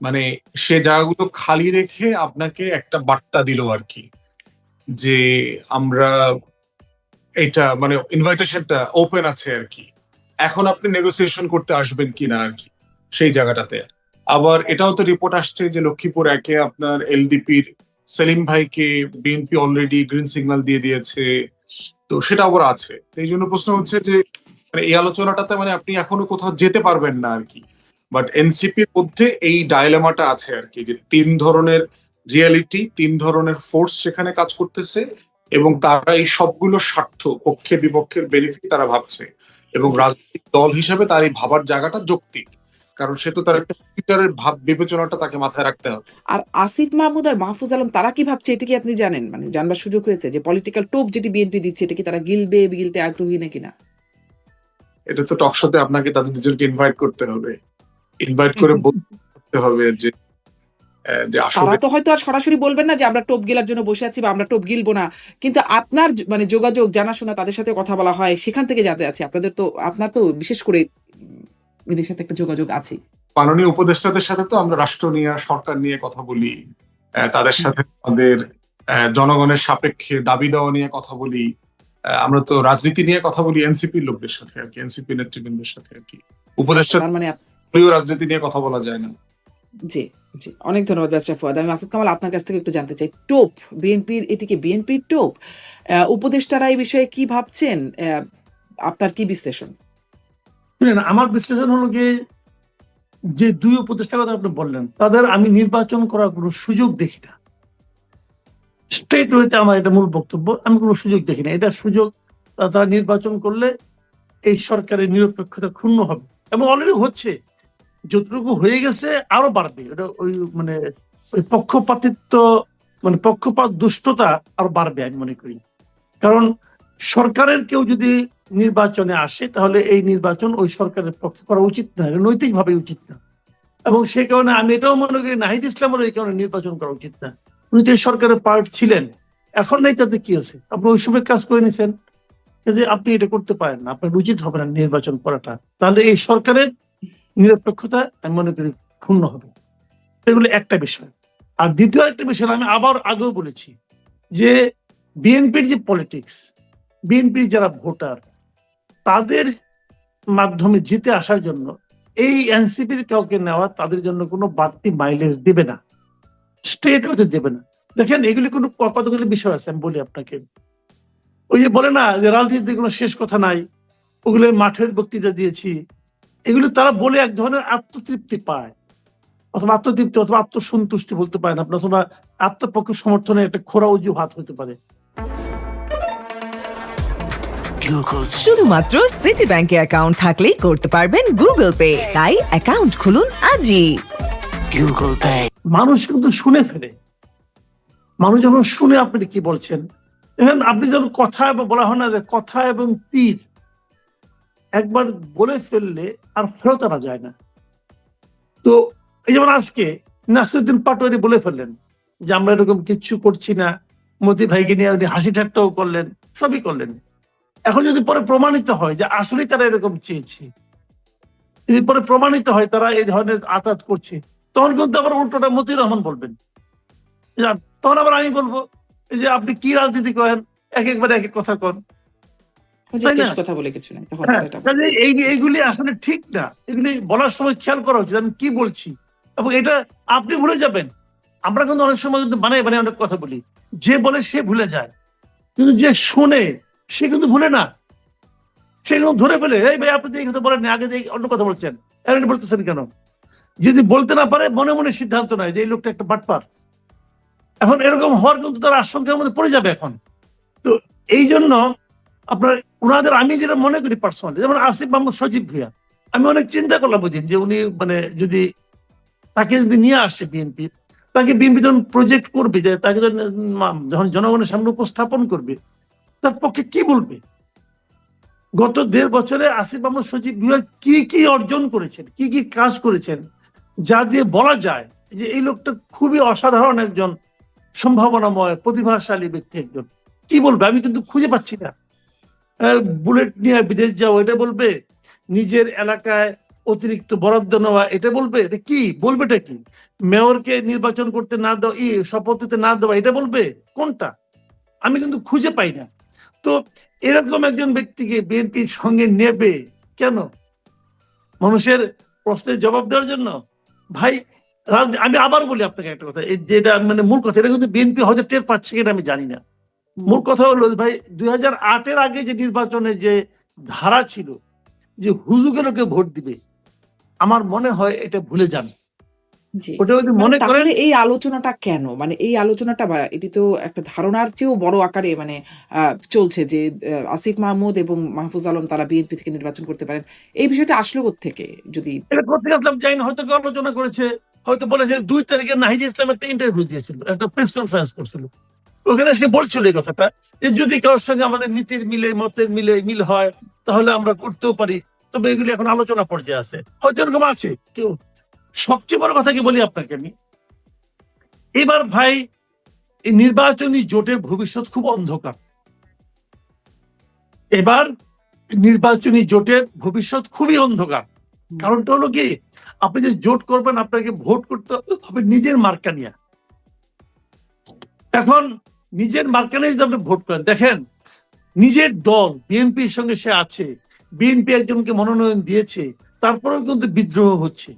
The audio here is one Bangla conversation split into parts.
মানে সে জায়গাগুলো খালি রেখে আপনাকে একটা বার্তা দিল আর কি, যে আমরা এটা মানে ইনভাইটেশনটা ওপেন আছে আর কি। এখন আপনি নেগোসিয়েশন করতে আসবেন কিনা আর কি, সেই জায়গাটাতে। আবার এটাও তো রিপোর্ট আসছে যে লক্ষ্মীপুর একে আপনার এলডিপির সেলিম ভাইকে বিএনপি অলরেডি গ্রিন সিগন্যাল দিয়ে দিয়েছে, তো সেটা আবার আছে। এই জন্য প্রশ্ন হচ্ছে যে মানে এই আলোচনাটাতে মানে আপনি এখনও কোথাও যেতে পারবেন না আর কি। বাট এনসিপির মধ্যে এই ডায়লেমাটা আছে আর কি যে তিন ধরনের রিয়েলিটি তিন ধরনের ফোর্স সেখানে কাজ করতেছে এবং তারা এই সবগুলো স্বার্থ পক্ষে বিপক্ষের বেনিফিট তারা ভাবছে। এবং রাজনৈতিক দল হিসেবে তার এই ভাবার জায়গাটা যৌক্তিক কারণ সে তো তার একটা ফিউচারের ভাব বিবেচনাটা তাকে মাথায় রাখতে হবে। আর আসিফ মাহমুদ আর মাহফুজ আলম তারা কি ভাবছে এটা কি আপনি জানেন? মানে জানবার সুযোগ হয়েছে যে পলিটিক্যাল টোপ যেটি বিএনপি দিচ্ছে এটা কি তারা গিলবে গিলতে আগ্রহী নাকি না? এটা তো টক শোতে আপনাকে তাদের দুজনকে ইনভাইট করতে হবে। ইনভাইট করে বলতে হবে যে যে তারা আসলে তো হয়তো আর সরাসরি বলবেন না যে আমরা টোপ গেলার জন্য বসে আছি বা আমরা টোপ গিলবো না। কিন্তু আপনার মানে যোগাযোগ জানাশোনা তাদের সাথে কথা বলা হয় সেখান থেকে যাতে আছে। আপনাদের তো আপনার তো বিশেষ করে এদের সাথে একটা যোগাযোগ আছে। মাননীয় উপদেষ্টাদের সাথে তো আমরা রাষ্ট্র নিয়ে সরকার নিয়ে কথা বলি তাদের সাথে আমাদের জনগণের সাপেক্ষে দাবি দেওয়া নিয়ে কথা বলি আমরা তো রাজনীতি নিয়ে কথা বলি এনসিপির লোকদের সাথে আর কি এনসিপি নেতৃবৃন্দের সাথে আর কি। উপদেষ্টা মানে আপ- রাজনীতি নিয়ে কথা বলা যায় না। জি জি। অনেক ধন্যবাদ ব্যাসরা ফুয়াদ। আমি মাসুদ কামাল আপনার কাছ থেকে একটু জানতে চাই। টোপ বিএনপির এটিকে বিএনপির টোপ? উপদেষ্টারা এই বিষয়ে কি ভাবছেন? আহ, আপনার কি বিশ্লেষণ? শুনেন আমার বিশ্লেষণ হলো গিয়ে যে দুই উপদেষ্টার কথা আপনি বললেন তাদের আমি নির্বাচন করার কোনো সুযোগ দেখি না। স্ট্রেট হইতে আমার এটা মূল বক্তব্য আমি কোনো সুযোগ দেখি না। এটা সুযোগ তারা নির্বাচন করলে এই সরকারের নিরপেক্ষতা ক্ষুণ্ণ হবে। এবং অলরেডি হচ্ছে। যতটুকু হয়ে গেছে, আরও বাড়বে। এটা ওই মানে ওই পক্ষপাতিত্ব মানে পক্ষপাত, দুষ্টতা আরও বাড়বে আমি মনে করি। কারণ সরকারের কেউ যদি নির্বাচনে আসে, তাহলে এই নির্বাচন ওই সরকারের পক্ষে করা উচিত না নৈতিকভাবে উচিত না। এবং সে কারণে আমি এটাও মনে করি, নাহিদ ইসলামের এই কারণে নির্বাচন করা উচিত না। উনি তো এই সরকারের পার্ট ছিলেন। এখন নাই তাতে কি আছে? আপনি ওই সময় কাজ করে নিছেন। যে আপনি এটা করতে পারেন না আপনার উচিত হবে না নির্বাচন করাটা। তাহলে এই সরকারের নিরপেক্ষতা, আমি মনে করি ক্ষুণ্ণ হবে। এগুলো একটা বিষয়। আর দ্বিতীয় একটা বিষয় আমি আবার আগেও বলেছি যে বিএনপির যে পলিটিক্স বিএনপির যারা ভোটার, তাদের মাধ্যমে জিতে আসার জন্য এই এনসিপির কাউকে নেওয়া তাদের জন্য কোনো বাড়তি মাইলেজ দেবে না। স্টেট হতে দেবে না। দেখেন, এগুলি কোনো কতগুলি বিষয় আছে, আমি বলি আপনাকে। ওই যে বলে না যে রাজনীতিতে কোনো শেষ কথা নাই, ওগুলো মাঠের বক্তৃতা দিয়েছি এগুলো তারা বলে এক ধরনের আত্মতৃপ্তি পায়। অথবা আত্মতৃপ্তি অথবা আত্মসন্তুষ্টি বলতে পারেন আপনি অথবা আত্মপক্ষ সমর্থনের একটা খোরা অজুহাত হতে পারে। শুধুমাত্র সিটি ব্যাংকে অ্যাকাউন্ট থাকলেই করতে পারবেন গুগল পে তাই অ্যাকাউন্ট খুলুন আজই। মানুষ কিন্তু শুনে ফেলে। মানুষ যখন শুনে আপনি কি বলছেন আপনি যখন কথা বলা হয় না যে কথা এবং তীর একবার বলে ফেললে আর ফেরত আনা যায় না। তো এই যেমন আজকে নাসিরুদ্দিন পাটোয়ারি বলে ফেললেন যে, আমরা এরকম কিচ্ছু করছি না। মতি ভাইকে নিয়ে উনি হাসি ঠাট্টাও করলেন, সবই করলেন। এখন যদি পরে প্রমাণিত হয় যে, আসলেই তারা এরকম চেয়েছে। যদি পরে প্রমাণিত হয় তারা এই ধরনের আতাত করছে, তখন কিন্তু আবার উল্টোটা মতি রহমান বলবেন। তখন আবার আমি বলব যে, আপনি কি রাজনীতি করেন? এক একবার এক এক কথা কন। কথা বলে কিছু নাই তখন হ্যাঁ, এই এইগুলি আসলে ঠিক না। এগুলি বলার সময় খেয়াল করা উচিত আমি কি বলছি? এবং এটা আপনি ভুলে যাবেন। আমরা কিন্তু অনেক সময় কিন্তু বানাই বানাই অনেক কথা বলি। যে বলে সে ভুলে যায়। কিন্তু যে শোনে সে কিন্তু ভুলে না। সে কিন্তু ধরে ফেলে এই ভাই আপনি এই কথা বলেন আগে যে অন্য কথা বলছেন এটা বলতেছেন কেন? যদি বলতে না পারে মনে মনে সিদ্ধান্ত নেয় যে এই লোকটা একটা বাটপার। এখন এরকম হওয়ার কিন্তু তার আশঙ্কার মধ্যে পড়ে যাবে এখন। তো এই জন্য আপনার ওনাদের আমি যেটা মনে করি পার্সোনালি যেমন আসিফ মোহাম্মদ সজীব ভুইয়া, আমি অনেক চিন্তা করলাম দিন যে উনি মানে যদি তাকে যদি নিয়ে আসে বিএনপি, তাকে বিএনপি যখন প্রজেক্ট করবে, যে তাকে যখন জনগণের সামনে উপস্থাপন করবে, তার পক্ষে কি বলবে? গত দেড় বছরে আসিফ মোহাম্মদ সজীব ভুইয়া কি কি অর্জন করেছেন, কি কি কাজ করেছেন, যা দিয়ে বলা যায় যে এই লোকটা খুবই অসাধারণ একজন সম্ভাবনাময়, প্রতিভাশালী ব্যক্তি একজন। কি বলবে? আমি কিন্তু খুঁজে পাচ্ছি না। বুলেট নিয়ে বিদেশ যাও এটা বলবে? নিজের এলাকায় অতিরিক্ত বরাদ্দ নেওয়া, এটা বলবে? এটা কি? বলবেটা কি? মেয়রকে নির্বাচন করতে না দেওয়া, ই, শপথ দিতে না দেওয়া, এটা বলবে? কোনটা? আমি কিন্তু খুঁজে পাই না। তো এরকম একজন ব্যক্তিকে বিএনপির সঙ্গে নেবে কেন? মানুষের প্রশ্নের জবাব দেওয়ার জন্য? ভাই আমি আবার বলি আপনাকে একটা কথা যেটা মানে মূল কথা, এটা কিন্তু বিএনপি হয়তো টের পাচ্ছে কিনা আমি জানি না। মূল কথা হলো ভাই দুই হাজার আটের আগে যে নির্বাচনে যে ধারা ছিল যে হুজুকে লোকে ভোট দিবে আমার মনে হয় এটা ভুলে যান। এই আলোচনাটা কেন? মানে এই আলোচনাটা এটি তো একটা ধারণার চেয়েও বড় আকারে মানে চলছে যে আসিফ মাহমুদ এবং মাহফুজ আলম তারা বিএনপি থেকে নির্বাচন করতে পারেন। এই বিষয়টা আসলো থেকে যদি হয়তো আলোচনা করেছে হয়তো বলেছে দুই তারিখে নাহিদ ইসলাম একটা ইন্টারভিউ দিয়েছিল একটা প্রেস কনফারেন্স করছিল। ওখানে সে বলছিল এই কথাটা যে যদি কারোর সঙ্গে আমাদের নীতির মিলে মতের মিলে মিল হয় তাহলে আমরা করতেও পারি। তবে এগুলি এখন আলোচনা পর্যায়ে আছে। হয়তো এরকম আছে কেউ সবচেয়ে বড় কথা কি বলি আপনাকে আমি? এবার ভাই এই নির্বাচনী জোটের ভবিষ্যৎ খুব অন্ধকার। এবার নির্বাচনী জোটের ভবিষ্যৎ খুবই অন্ধকার। কারণটা হলো কি? আপনি যে জোট করবেন আপনাকে ভোট করতে হবে নিজের মার্কা নিয়ে। এখন নিজের মার্কা যদি আপনি ভোট করেন দেখেন নিজের দল বিএনপির সঙ্গে সে আছে বিএনপি একজনকে মনোনয়ন দিয়েছে তারপরেও কিন্তু বিদ্রোহ হচ্ছে।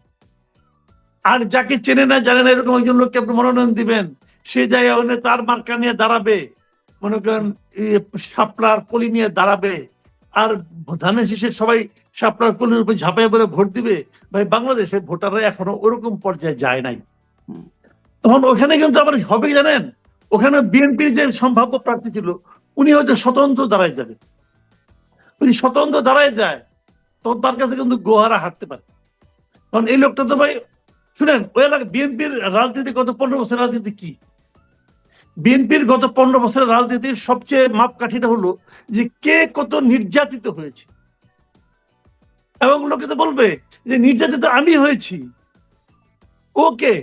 আর যাকে চেনে না জানে না এরকম একজন লোককে আপনি মনোনয়ন দিবেন সে জায়গায় হলে তার মার্কা নিয়ে দাঁড়াবে। মনে করেন সাপলার কলি নিয়ে দাঁড়াবে। আর ধানের শেষে সবাই শাপলার কলির উপর ঝাঁপাই করে ভোট দিবে। ভাই বাংলাদেশে ভোটাররা এখনও ওরকম পর্যায়ে যায় নাই। তখন ওখানে কিন্তু আবার হবে জানেন? ওখানে বিএনপির যে সম্ভাব্য প্রার্থী ছিল, উনি হয়তো স্বতন্ত্র দাঁড়ায় যাবে। যদি স্বতন্ত্র দাঁড়ায় যায় তখন তার কাছে কিন্তু গোহারা হাঁটতে পারে। কারণ এই লোকটা তো ভাই, শুনেন, ওই এলাকা বিএনপির রাজনীতি গত পনেরো বছর রাজনীতি কি? বিএনপির গত পনেরো বছরের রাজনীতির সবচেয়ে মাপকাঠিটা হলো যে কে কত নির্যাতিত হয়েছে। এবং লোকে তো বলবে যে নির্যাতিত আমি হয়েছি। ওকে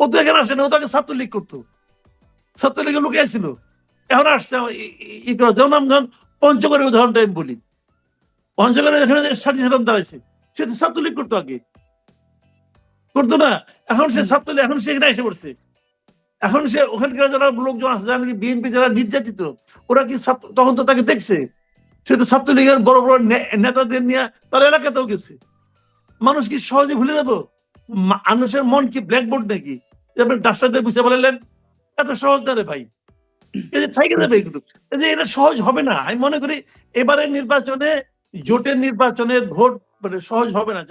ও তো এখানে আসে না ও তো আগে ছাত্রলীগ করতো। ছাত্রলীগের লোকে আসছিল এখন আসছে। যেমন আমি ধরুন পঞ্চগড়ের উদাহরণটা আমি বলি। পঞ্চগড়ে এখানে ষাটি সাধারণ দাঁড়াইছে, সে তো ছাত্রলীগ করতো আগে। করতো না। এখন সে ছাত্রলীগ এখন সে এখানে এসে পড়ছে। এখন সে ওখানকার যারা লোকজন আছে, যারা নাকি বিএনপি যারা নির্যাতিত, ওরা কি তখন তো তাকে দেখছে। সে তো ছাত্রলীগের বড় বড় নেতাদের নিয়ে তার এলাকাতেও গেছে। মানুষ কি সহজে ভুলে যাব? মানুষের মন কি ব্ল্যাকবোর্ড নাকি? আপনি ডাক্তারদের বুঝে বললেন এত সহজ না রে ভাই। থেকে যাবে এগুলো এটা সহজ হবে না। আমি মনে করি এবারের নির্বাচনে জোটের নির্বাচনের ভোট মানে সহজ হবে না।